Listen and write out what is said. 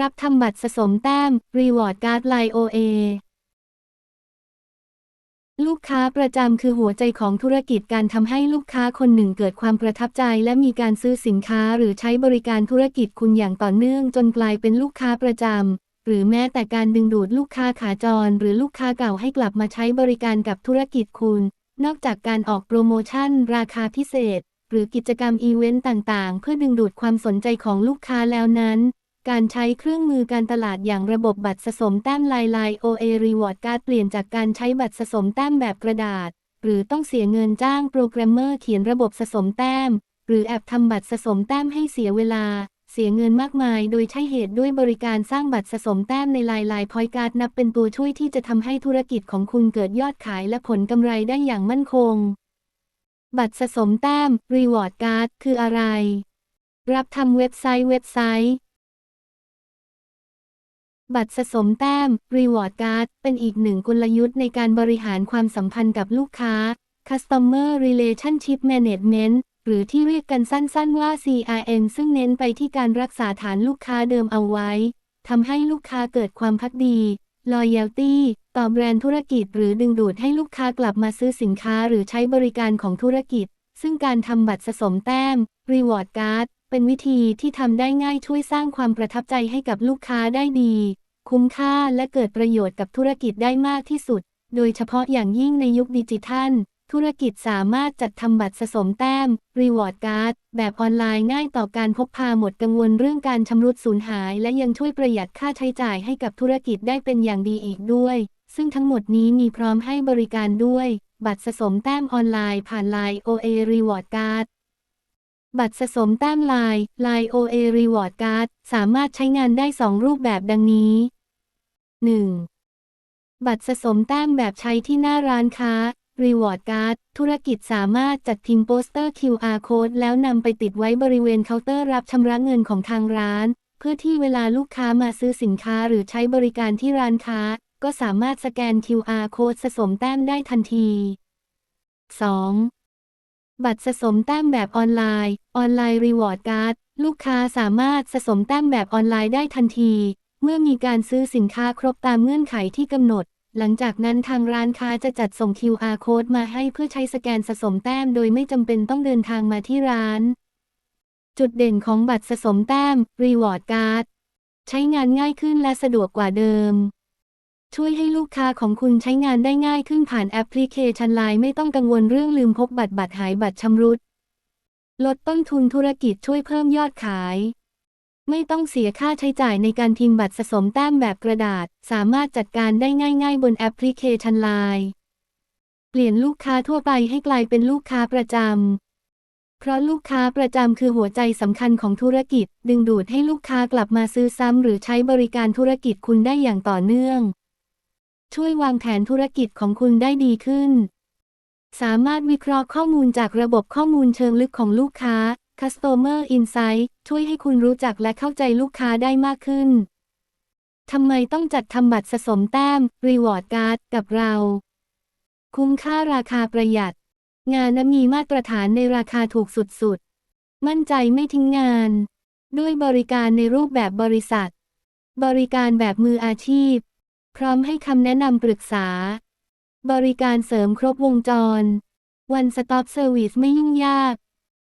รับทำบัตรสะสมแต้ม Reward Card Line OA ลูกค้าประจำคือหัวใจของธุรกิจการทำให้ลูกค้าคนหนึ่งเกิดความประทับใจ และมีการซื้อสินค้าหรือใช้บริการธุรกิจคุณอย่างต่อเนื่อง จนกลายเป็นลูกค้าประจำหรือแม้แต่การดึงดูดลูกค้าขาจร หรือลูกค้าเก่าให้กลับมาใช้บริการกับธุรกิจคุณ นอกจากการออกโปรโมชั่น ราคาพิเศษ หรือกิจกรรมอีเวนต์ต่างๆ เพื่อดึงดูดความสนใจของลูกค้าแล้วนั้น การใช้เครื่องมือการตลาดอย่างระบบบัตรสะสมแต้มลายลาย OA Reward Card เปลี่ยนจากการใช้บัตรสะสมแต้มแบบกระดาษ หรือต้องเสียเงินจ้างโปรแกรมเมอร์เขียนระบบสะสมแต้ม หรือแอบทำบัตรสะสมแต้มให้เสียเวลา เสียเงินมากมาย โดยใช้เหตุด้วยบริการสร้างบัตรสะสมแต้มในลายลายพอยการ์ดนับเป็นตัวช่วยที่จะทำให้ธุรกิจของคุณเกิดยอดขายและผลกำไรได้อย่างมั่นคง บัตรสะสมแต้ม Reward Card คืออะไร รับทำเว็บไซต์เว็บไซต์ บัตรสะสมแต้ม Reward Card เป็นอีกหนึ่งกลยุทธ์ในการบริหารความสัมพันธ์กับลูกค้า Customer Relationship Management หรือที่เรียกกันสั้นๆว่า CRM ซึ่งเน้นไปที่การรักษาฐานลูกค้าเดิมเอาไว้ ทำให้ลูกค้าเกิดความพักดี Loyalty ต่อแบรนด์ธุรกิจ หรือดึงดูดให้ลูกค้ากลับมาซื้อสินค้าหรือใช้บริการของธุรกิจ ซึ่งการทำบัตรสะสมแต้ม Reward Card เป็นวิธีที่ทำได้ง่ายช่วยสร้างความประทับใจให้กับลูกค้าได้ดี คุ้มค่าและเกิดประโยชน์กับธุรกิจได้มากที่สุด โดยเฉพาะอย่างยิ่งในยุคดิจิทัล ธุรกิจสามารถจัดทำบัตรสะสมแต้ม Reward Card แบบออนไลน์ง่ายต่อการพกพาหมดกังวลเรื่องการชำรุดสูญหาย และยังช่วยประหยัดค่าใช้จ่ายให้กับธุรกิจได้เป็นอย่างดีอีกด้วย ซึ่งทั้งหมดนี้มีพร้อมให้บริการด้วย บัตรสะสมแต้มออนไลน์ผ่าน Line OA Reward Card บัตรสะสมแต้ม Line Line OA Reward Card สามารถใช้งานได้ 2 รูปแบบดังนี้ 1. บัตรสะสมแต้มแบบใช้ที่หน้าร้านค้า Reward Card ธุรกิจสามารถจัดพิมพ์โปสเตอร์ QR Code แล้วนำไปติดไว้บริเวณเคาน์เตอร์รับชำระเงินของทางร้าน เพื่อที่เวลาลูกค้ามาซื้อสินค้าหรือใช้บริการที่ร้านค้า ก็สามารถสแกน QR Code สะสมแต้มได้ทันที 2. บัตรสะสมแต้มแบบออนไลน์ ออนไลน์ Reward Card ลูกค้าสามารถสะสมแต้มแบบออนไลน์ได้ทันที เมื่อมีการซื้อสินค้าครบตามเงื่อนไขที่กำหนด หลังจากนั้นทางร้านค้าจะจัดส่ง QR Code มาให้เพื่อใช้สแกนสะสมแต้มโดยไม่จำเป็นต้องเดินทางมาที่ร้าน จุดเด่นของบัตรสะสมแต้ม Reward Card ใช้งานง่ายขึ้นและสะดวกกว่าเดิม ช่วยให้ลูกค้าของคุณใช้งานได้ง่ายขึ้นผ่านแอปพลิเคชันไลน์ไม่ต้องกังวลเรื่องลืมพกบัตรบัตรหายบัตรชำรุด ลดต้นทุนธุรกิจช่วยเพิ่มยอดขาย ไม่ต้องเสียค่าใช้จ่ายในการพิมพ์บัตรสะสมแต้มแบบกระดาษ สามารถจัดการได้ง่าย ๆ บนแอปพลิเคชันไลน์เปลี่ยนลูกค้าทั่วไปให้กลายเป็นลูกค้าประจำเพราะลูกค้าประจำคือหัวใจสำคัญของธุรกิจ ดึงดูดให้ลูกค้ากลับมาซื้อซ้ำหรือใช้บริการธุรกิจคุณได้อย่างต่อเนื่อง ช่วยวางแผนธุรกิจของคุณได้ดีขึ้น สามารถวิเคราะห์ข้อมูลจากระบบข้อมูลเชิงลึกของลูกค้า Customer Insight ช่วยให้คุณรู้จักและเข้าใจลูกค้าได้มากขึ้น ทำไมต้องจัดทำบัตรสะสมแต้ม Reward Card กับเรา คุ้มค่าราคาประหยัด งานมีมาตรฐานในราคาถูกสุดๆ มั่นใจไม่ทิ้งงาน ด้วยบริการในรูปแบบบริษัท บริการแบบมืออาชีพ พร้อมให้คำแนะนำปรึกษา บริการเสริมครบวงจร วันสต็อปเซอร์วิสไม่ยุ่งยาก